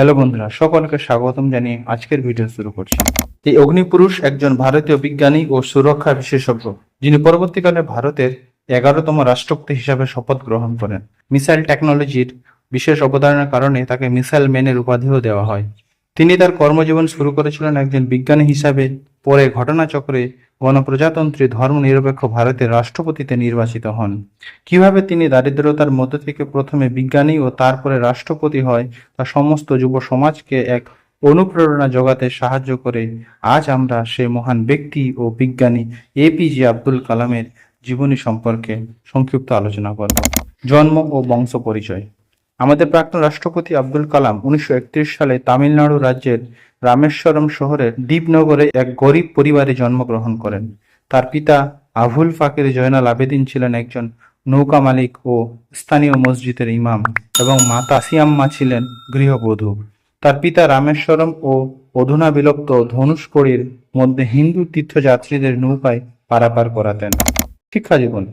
Hello বন্ধুরা, সকলকে স্বাগতম জানিয়ে আজকের ভিডিও শুরু করছি। এই অগ্নিপুরুষ একজন ভারতীয় বিজ্ঞানী ও সুরক্ষা বিশেষজ্ঞ, যিনি পরবর্তীকালে ভারতের এগারোতম রাষ্ট্রপতি হিসাবে শপথ গ্রহণ করেন। মিসাইল টেকনোলজির বিশেষ অবদানের কারণে তাকে মিসাইল ম্যানের উপাধিও দেওয়া হয়। তিনি তার কর্মজীবন শুরু করেছিলেন একজন বিজ্ঞানী হিসাবে, পরে ঘটনাচক্রে গণপ্রজাতন্ত্রী ধর্মনিরপেক্ষ ভারতের রাষ্ট্রপতিতে নির্বাচিত হন। কীভাবে তিনি দারিদ্রতার মধ্য থেকে প্রথমে বিজ্ঞানী ও তারপরে রাষ্ট্রপতি হয়, তা সমস্ত যুব সমাজকে এক অনুপ্রেরণা জোগাতে সাহায্য করে, আজ আমরা সেই মহান ব্যক্তি ও বিজ্ঞানী এপিজে আব্দুল কালামের জীবনী সম্পর্কে সংক্ষিপ্ত আলোচনা করব। জন্ম ও বংশ পরিচয়। আমাদের প্রাক্তন রাষ্ট্রপতি আব্দুল কালাম উনিশশো একত্রিশ সালে তামিলনাড়ু রাজ্যের রামেশ্বরম শহরের দ্বীপনগরে এক গরিব পরিবারে জন্মগ্রহণ করেন। তার পিতা আভুল ফাকির জয়নাল আবেদিন ছিলেন একজন নৌকা মালিক ও স্থানীয় মসজিদের ইমাম এবং মাতা সিয়াম্মা ছিলেন গৃহবধূ। তার পিতা রামেশ্বরম ও অধুনা বিলুপ্ত ধনুষ্কড়ির মধ্যে হিন্দু তীর্থযাত্রীদের নৌকায় পারাপার করাতেন। শিক্ষা জীবন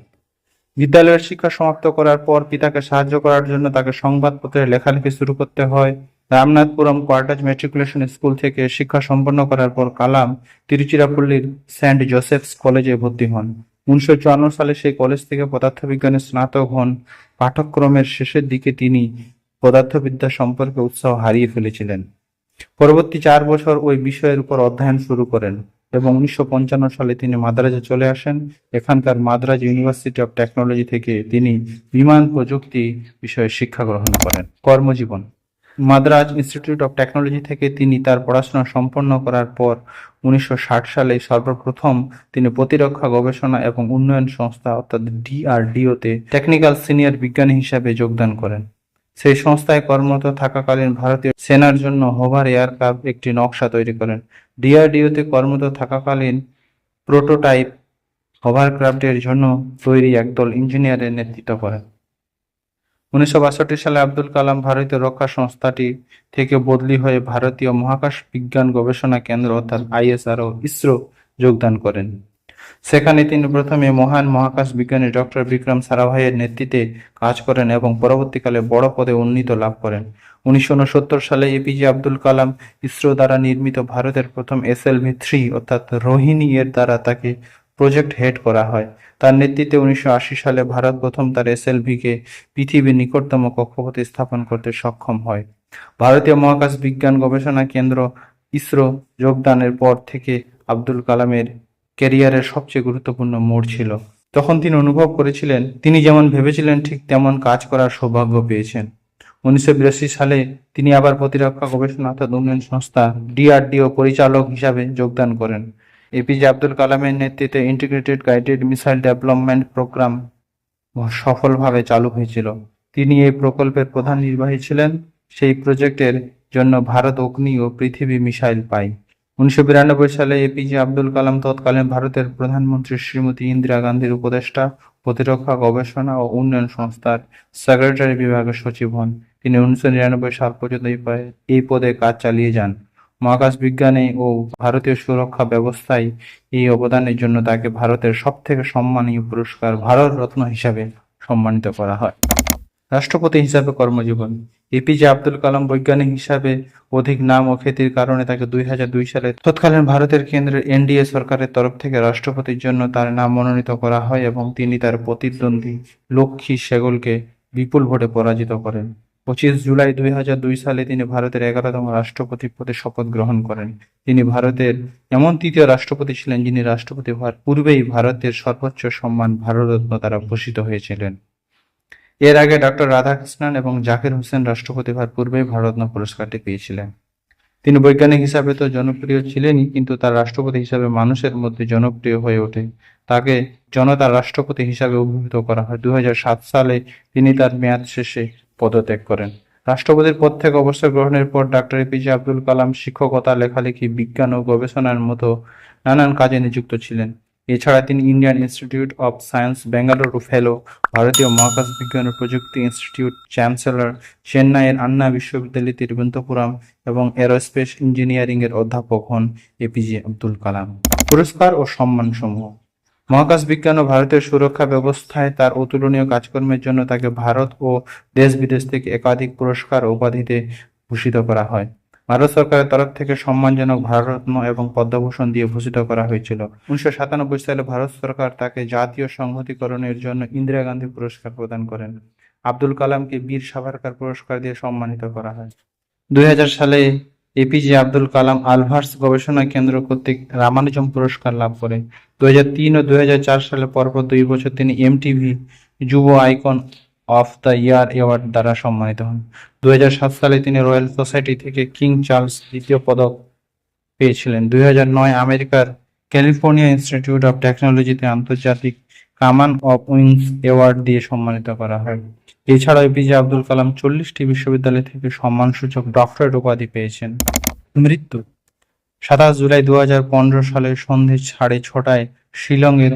বিদ্যালয়ের শিক্ষা সমাপ্ত করার পর পিতাকে সাহায্য করার জন্য তাকে সংবাদপত্রে লেখালেখি শুরু করতে হয়। রামনাথপুরম কোয়ার্টাজ মেট্রিকুলেশন স্কুল থেকে শিক্ষা সম্পন্ন করার পর কালাম তিরুচিরাপল্লীর সেন্ট জোসেফস কলেজে ভর্তি হন। উনিশশো চুয়ান্ন সালে সেই কলেজ থেকে পদার্থবিজ্ঞানে স্নাতক হন। পাঠ্যক্রমের শেষের দিকে তিনি পদার্থবিদ্যা সম্পর্কে উৎসাহ হারিয়ে ফেলেছিলেন। পরবর্তী চার বছর ওই বিষয়ের উপর অধ্যয়ন শুরু করেন। এবং উনিশশো পঞ্চান্ন সালে তিনি মাদ্রাজে চলে আসেন। এখানকার মাদ্রাজ ইউনিভার্সিটি অফ টেকনোলজি থেকে তিনি বিমান প্রযুক্তি বিষয়ে শিক্ষা গ্রহণ করেন। কর্মজীবন। মাদ্রাজ ইনস্টিটিউট অফ টেকনোলজি থেকে তিনি তার পড়াশোনা সম্পন্ন করার পর উনিশশো ষাট সালে সর্বপ্রথম তিনি প্রতিরক্ষা গবেষণা এবং উন্নয়ন সংস্থা অর্থাৎ ডিআরডিওতে টেকনিক্যাল সিনিয়র বিজ্ঞানী হিসাবে যোগদান করেন। সেই সংস্থায় কর্মরত থাকাকালীন ভারতীয় সেনার জন্য হোভার এয়ারক্রাফট একটি নকশা তৈরি করেন। ডিআরডিওতে কর্মরত থাকাকালীন প্রোটোটাইপ হোভারক্রাফটের জন্য তৈরি একদল ইঞ্জিনিয়ারের নেতৃত্ব করেন। উনিশশো বাষট্টি সালে আব্দুল কালাম ভারতীয় রক্ষা সংস্থাটি থেকে বদলি হয়ে ভারতীয় মহাকাশ বিজ্ঞান গবেষণা কেন্দ্র অর্থাৎ আইএসআরও ইসরো যোগদান করেন। সেখানে তিনি প্রথমে মহান মহাকাশ বিজ্ঞানী ডক্টর বিক্রম সারাভাইয়ের নেতৃত্বে কাজ করেন এবং পরবর্তীকালে বড় পদে উন্নীত লাভ করেন। উনিশশো উনসত্তর সালে এপিজে আব্দুল কালাম ইসরো দ্বারা নির্মিত ভারতের প্রথম এস এসএলভি থ্রি, অর্থাৎ রোহিণী এর দ্বারা তাকে প্রজেক্ট হেড করা হয়। তার নেতৃত্বে উনিশশো আশি সালে ভারত প্রথম তার এস এসএলভিকে পৃথিবীর নিকটতম কক্ষপথে স্থাপন করতে সক্ষম হয়। ভারতীয় মহাকাশ বিজ্ঞান গবেষণা কেন্দ্র ইসরো যোগদানের পর থেকে আব্দুল কালামের ক্যারিয়ারের সবচেয়ে গুরুত্বপূর্ণ মোড় ছিল। তখন তিনি অনুভব করেছিলেন, তিনি যেমন ভেবেছিলেন, ঠিক তেমন কাজ করার সৌভাগ্য পেয়েছেন। উনিশশো বিরাশি সালে তিনি আবার প্রতিরক্ষা গবেষণা অর্থাৎ উন্নয়ন সংস্থা ডিআরডিও পরিচালক হিসাবে যোগদান করেন। এপিজে আব্দুল কালামের নেতৃত্বে integrated guided missile development programme সফলভাবে চালু হয়েছিল। তিনি এই প্রকল্পের প্রধান নির্বাহী ছিলেন। সেই প্রজেক্টের জন্য ভারত অগ্নি ও পৃথিবী মিসাইল পায় উনিশশো বিরানব্বই সালে এপিজে আব্দুল কালাম তৎকালীন ভারতের প্রধানমন্ত্রী শ্রীমতী ইন্দিরা গান্ধীর উপদেষ্টা, প্রতিরক্ষা গবেষণা ও উন্নয়ন সংস্থার সেক্রেটারি বিভাগের সচিব হন। তিনি উনিশশো নিরানব্বই সাল পর্যন্ত এই পদে- কাজ চালিয়ে যান। মহাকাশ বিজ্ঞানে ও ভারতীয় সুরক্ষা ব্যবস্থায় এই অবদানের জন্য তাকে ভারতের সবথেকে সম্মানীয় পুরস্কার ভারত রত্ন হিসাবে সম্মানিত করা হয়। রাষ্ট্রপতি হিসাবে কর্মজীবন। এপিজে আব্দুল কালাম বৈজ্ঞানিক হিসাবে অধিক নাম ও খ্যাতির কারণে তাকে দুই হাজার দুই সালে তৎকালীন ভারতের কেন্দ্রের এনডিএ সরকারের তরফ থেকে রাষ্ট্রপতির জন্য তার নাম মনোনীত করা হয় এবং তিনি তার প্রতিদ্বন্দ্বী লক্ষ্মী সেগলকে বিপুল ভোটে পরাজিত করেন। পঁচিশ জুলাই দুই হাজার দুই সালে তিনি ভারতের এগারোতম রাষ্ট্রপতি পদে শপথ গ্রহণ করেন। তিনি ভারতের এমন তৃতীয় রাষ্ট্রপতি ছিলেন যিনি রাষ্ট্রপতি হওয়ার পূর্বেই ভারতের সর্বোচ্চ সম্মান ভারতরত্ন দ্বারা ভূষিত হয়েছিলেন। এর আগে ডক্টর রাধাকৃষ্ণন এবং জাকির হোসেন রাষ্ট্রপতি হওয়ার পূর্বেই ভারতরত্ন পুরস্কারটি পেয়েছিলেন। তিনি বৈজ্ঞানিক হিসাবে তো জনপ্রিয় ছিলেনই, কিন্তু তার রাষ্ট্রপতি হিসাবে মানুষের মধ্যে জনপ্রিয় হয়ে ওঠে। তাকে জনতার রাষ্ট্রপতি হিসাবে অভিহিত করা হয়। দুই হাজার সাত সালে তিনি তার মেয়াদ শেষে পদত্যাগ করেন। রাষ্ট্রপতির পদ থেকে অবসর গ্রহণের পর ডাক্তার এপিজে আব্দুল কালাম শিক্ষকতা, লেখালেখি, বিজ্ঞান ও গবেষণার মতো নানান কাজে নিযুক্ত ছিলেন। এছাড়া তিনি Indian Institute of Science, Bengaluru fellow, ভারতীয় মহাকাশ বিজ্ঞান ও প্রযুক্তি ইনস্টিটিউট, চ্যান্সেলর, চেন্নাইয়ের আন্না বিশ্ববিদ্যালয়, তিরুবনন্তপুরম এবং এরোস্পেস ইঞ্জিনিয়ারিং এর অধ্যাপক হন এপিজে আব্দুল কালাম। পুরস্কার ও সম্মানসমূহ। মহাকাশ বিজ্ঞান ও ভারতের সুরক্ষা ব্যবস্থায় তার অতুলনীয় কাজকর্মের জন্য তাকে ভারত ও দেশ বিদেশ থেকে একাধিক পুরস্কার ও উপাধিতে ভূষিত করা হয়। ভারত সরকারের তরফ থেকে সম্মানজনক ভারতরত্ন এবং পদ্মভূষণ দিয়ে ভূষিত করা হয়েছিল। উনিশশো সাতানব্বই সালে ভারত সরকার তাকে জাতীয় সংহতিকরণের জন্য ইন্দিরা গান্ধী পুরস্কার প্রদান করেন। আব্দুল কালামকে বীর সাভারকার পুরস্কার দিয়ে সম্মানিত করা হয়। দুই হাজার সালে এপিজে আব্দুল কালাম আলভার্স গবেষণা কেন্দ্র কর্তৃক রামানুজম পুরস্কার লাভ করে। দু ও দুই হাজার চার সালে পরপর দুই বছর তিনি এমটিভি যুব icon of the year award দ্বারা সম্মানিত হন। দুহাজার সাত সালে তিনি রয়্যাল সোসাইটি থেকে কিং চার্লস দ্বিতীয় পদক পেয়েছিলেন। দুই আমেরিকার ক্যালিফোর্নিয়া ইনস্টিটিউট অফ টেকনোলজিতে আন্তর্জাতিক কামান অফ উইংস অ্যাওয়ার্ড দিয়ে সম্মানিত করা হয়। এছাড়াও এপিজে আব্দুল কালাম চল্লিশটি বিশ্ববিদ্যালয় থেকে সম্মানসূচক ডক্টরেট উপাধি পেয়েছেন। মৃত্যু সাতাশ জুলাই দু হাজার পনেরো সালে সন্ধে সাড়ে ছটায় শিলংয়ের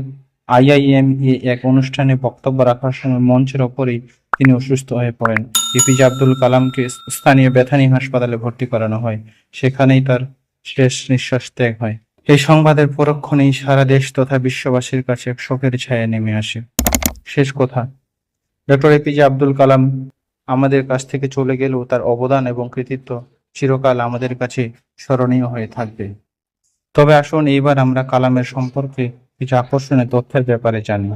আইআইএম এ এক অনুষ্ঠানে বক্তব্য রাখার সময় মঞ্চের ওপরেই তিনি অসুস্থ হয়ে পড়েন। এপিজে আব্দুল কালামকে স্থানীয় বেথানি হাসপাতালে ভর্তি করানো হয়। সেখানেই তার শেষ নিঃশ্বাস ত্যাগ হয়। এই সংবাদের পরক্ষণেই সারা দেশ তথা বিশ্ববাসীর কাছে এক শোকের ছায়া নেমে আসে। শেষ কথা, ডক্টর এপিজে আব্দুল কালাম আমাদের কাছ থেকে চলে গেলেও তার অবদান এবং কৃতিত্ব চিরকাল আমাদের কাছে স্মরণীয় হয়ে থাকবে। তবে আসুন এইবার আমরা কালামের সম্পর্কে কিছু আকর্ষণীয় তথ্যের ব্যাপারে জানি।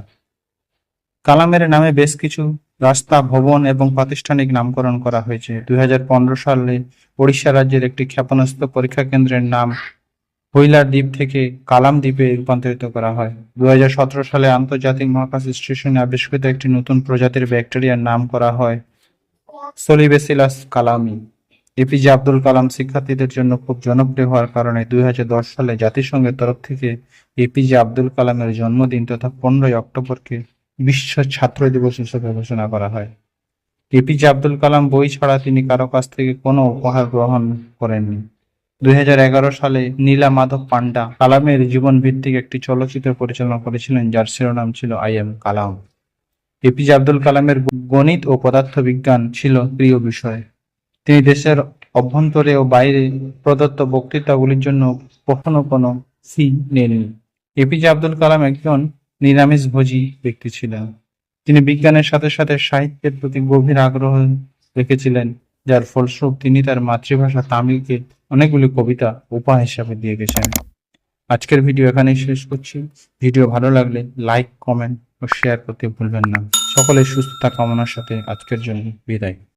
কালামের নামে বেশ কিছু রাস্তা, ভবন এবং প্রাতিষ্ঠানিক নামকরণ করা হয়েছে। দুই হাজার পনেরো সালে ওড়িশা রাজ্যের একটি ক্ষেপণাস্ত্র পরীক্ষা কেন্দ্রের নাম হুইলার দ্বীপ থেকে কালাম দ্বীপে রূপান্তরিত করা হয়। দুই হাজার সতেরো সালে আন্তর্জাতিক মহাকাশ স্টেশনে আবিষ্কৃত একটি নতুন প্রজাতির ব্যাকটেরিয়ার নাম করা হয় সোলিবেসিলাস কালামি। এপিজে আব্দুল কালাম শিক্ষার্থীদের জন্য খুব জনপ্রিয় হওয়ার কারণে দুই হাজার দশ সালে জাতিসংঘের তরফ থেকে এপিজে আব্দুল কালামের জন্মদিন তথা পনেরোই অক্টোবরকে বিশ্ব ছাত্র দিবস হিসেবে ঘোষণা করা হয়। এপিজে আব্দুল কালাম বই ছাড়া তিনি কারও কাছ থেকে কোনো উপহার গ্রহণ করেননি। দুই হাজার এগারো সালে নীলা মাধব পান্ডা কালামের জীবন ভিত্তিক একটি চলচ্চিত্র পরিচালনা করেছিলেন, যার শিরোনাম ছিল I am Kalam. APJ Abdul কালামের গণিত ও পদার্থবিজ্ঞান ছিল প্রিয় বিষয়। তিনি দেশের অভ্যন্তরে ও বাইরে প্রদত্ত বক্তৃতাগুলির জন্য কখনো কোনো ফি নেননি। এপিজে আব্দুল কালাম একজন নিরামিষভোজী ব্যক্তি ছিলেন। তিনি বিজ্ঞানের সাথে সাথে সাহিত্যের প্রতি গভীর আগ্রহ রেখেছিলেন, যার ফলস্বরূপ তিনি তার মাতৃভাষা তামিলকে অনেকগুলি কবিতা উপহার হিসাবে দিয়ে গেছেন। আজকের ভিডিও এখানেই শেষ করছি। ভিডিও ভালো লাগলে লাইক, কমেন্ট ও শেয়ার করতে ভুলবেন না। সকলের সুস্থতা কামনার সাথে আজকের জন্য বিদায়।